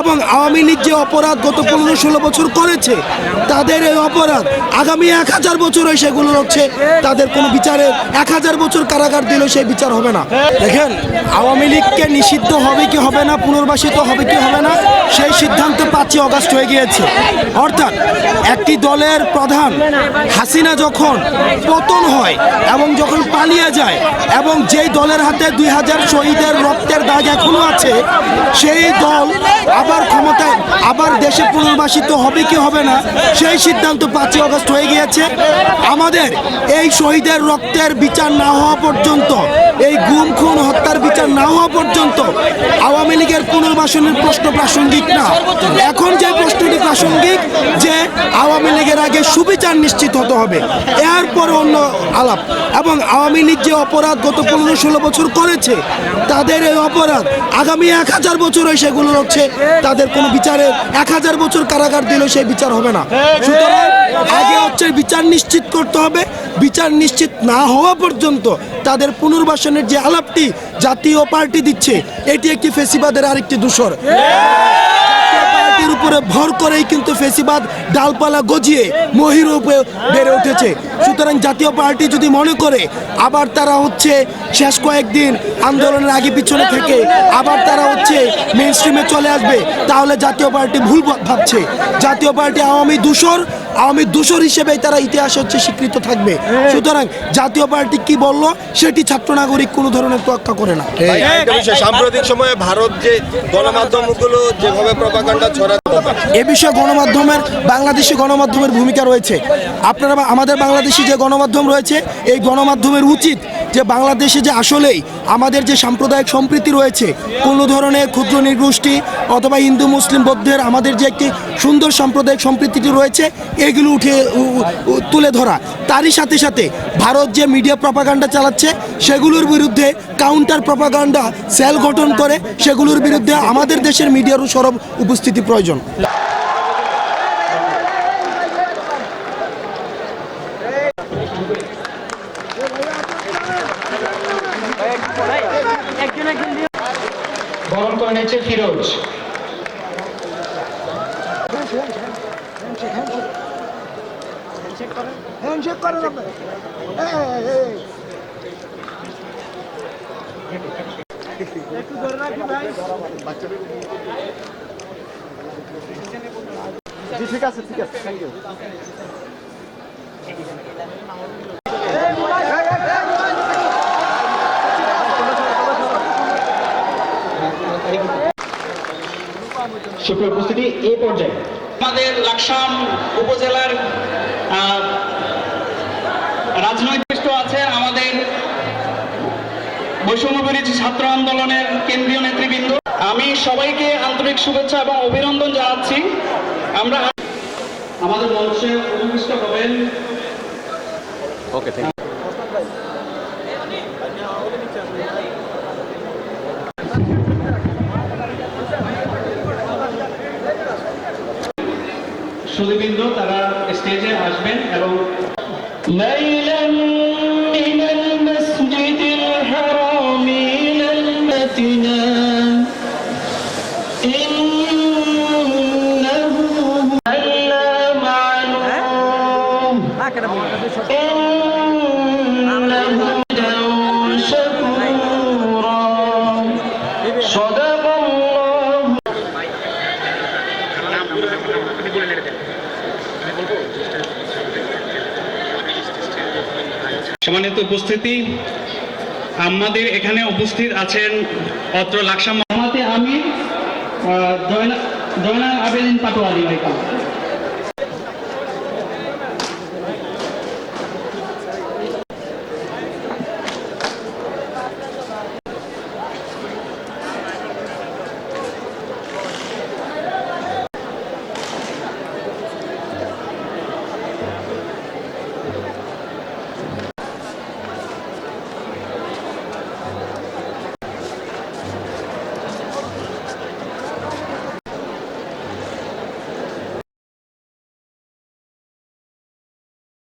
এবং আওয়ামী লীগ যে অপরাধ গত পনেরো ষোলো বছর করেছে, তাদের এই অপরাধ আগামী এক হাজার বছরে সেগুলো হচ্ছে তাদের কোনো বিচারে এক হাজার বছর কারাগার দিলেও সেই বিচার হবে না। দেখেন, আওয়ামী লীগকে নিষিদ্ধ হবে কি হবে না, পুনর্বাসিত হবে কি হবে না, সেই সিদ্ধান্ত পাঁচই অগাস্ট হয়ে গিয়েছে। অর্থাৎ একটি দলের প্রধান হাসিনা যখন পতন হয় এবং যখন পালিয়ে যায় এবং যেই দলের হাতে দুই হাজার শহীদের রক্তের দাগ এখনও আছে, সেই দল আবার ক্ষমতায়, আবার দেশে পুনর্বাসিত হবে কি হবে না, সেই সিদ্ধান্ত পাঁচই অগস্ট হয়ে গিয়েছে। আমাদের এই শহীদের রক্তের বিচার না হওয়া পর্যন্ত এই গুম, খুন, হত্যার বিচার না হওয়া পর্যন্ত আওয়ামী লীগের পুনর্বাসনের প্রশ্ন প্রাসঙ্গিক না। এখন যে প্রশ্নটি প্রাসঙ্গিক, যে আওয়ামী লীগের আগে সুবিচার নিশ্চিত হতে হবে এরপরে অন্য আলাপ। এবং আওয়ামী লীগ যে অপরাধ গত পনেরো ষোলো বছর করেছে, তাদের এই অপরাধ আগামী এক হাজার বছরে সেগুলো হচ্ছে তাদের কোনো বিচারে এক হাজার বছর কারাগার দিলেও সেই বিচার হবে না। সুতরাং আগে হচ্ছে বিচার নিশ্চিত করতে হবে। বিচার নিশ্চিত না হওয়া পর্যন্ত তাদের পুনর্বাসনের যে আলাপটি জাতীয় পার্টি দিচ্ছে, এটি একটি ফেসিবাদের আরেকটি দূষর উপরে ভর করেই কিন্তু ফেসিবাদ ডালপালা গজিয়ে মহিরূপে বেড়ে উঠেছে। সুতরাং জাতীয় পার্টি যদি মনে করে, আবার তারা হচ্ছে শেষ কয়েকদিন আন্দোলনের আগে পিছনে থেকে আবার তারা হচ্ছে মেন স্ট্রিমে চলে আসবে, তাহলে জাতীয় পার্টি ভুল ভাবছে। জাতীয় পার্টি আওয়ামী দূষর আওয়ামী দূষর হিসেবে তারা ইতিহাস হচ্ছে স্বীকৃত থাকবে। সুতরাং জাতীয় পার্টি কি বলল সেটি ছাত্র নাগরিক কোনো ধরনের তোয়াক্কা করে না। আরেকটা সাম্প্রতিক সময়ে ভারত যে গণমাধ্যমগুলো যেভাবে প্রপাগান্ডা এ বিষয়ে গণমাধ্যমের বাংলাদেশি গণমাধ্যমের ভূমিকা রয়েছে। আপনারা আমাদের বাংলাদেশি যে গণমাধ্যম রয়েছে এই গণমাধ্যমের উচিত যে বাংলাদেশে যে আসলেই আমাদের যে সাম্প্রদায়িক সম্প্রীতি রয়েছে, কোনো ধরনের ক্ষুদ্র নির্গোষ্ঠী অথবা হিন্দু, মুসলিম বৌদ্ধের আমাদের যে একটি সুন্দর সাম্প্রদায়িক সম্প্রীতিটি রয়েছে, এগুলো উঠে তুলে ধরা। তারই সাথে সাথে ভারত যে মিডিয়া প্রপাগান্ডা চালাচ্ছে, সেগুলোর বিরুদ্ধে কাউন্টার প্রপাগান্ডা সেল গঠন করে, সেগুলোর বিরুদ্ধে আমাদের দেশের মিডিয়ারও সরব উপস্থিতি প্রয়োজন। বরণ করে নিয়েছে ফিরোজ সুপ্রিয় উপস্থিতি এই পর্যায়ে। আমাদের লাকসাম উপজেলার রাজনৈতিক আছে আমাদের বৈষম্য বিরোধী ছাত্র আন্দোলনের কেন্দ্রীয় নেতৃবৃন্দ। আমি সবাইকে আন্তরিক শুভেচ্ছা এবং অভিনন্দন জানাচ্ছি। আমরা আমাদের মঞ্চে উপবিষ্ট হবেন সুদীবৃন্দ তারা স্টেজে আসবেন এবং إن সম্মানিত উপস্থিতি আমাদের এখানে উপস্থিত আছেন অত্র লাকসাম আমি জয়নাল আবেদিন পাটোয়ারি ভাইকা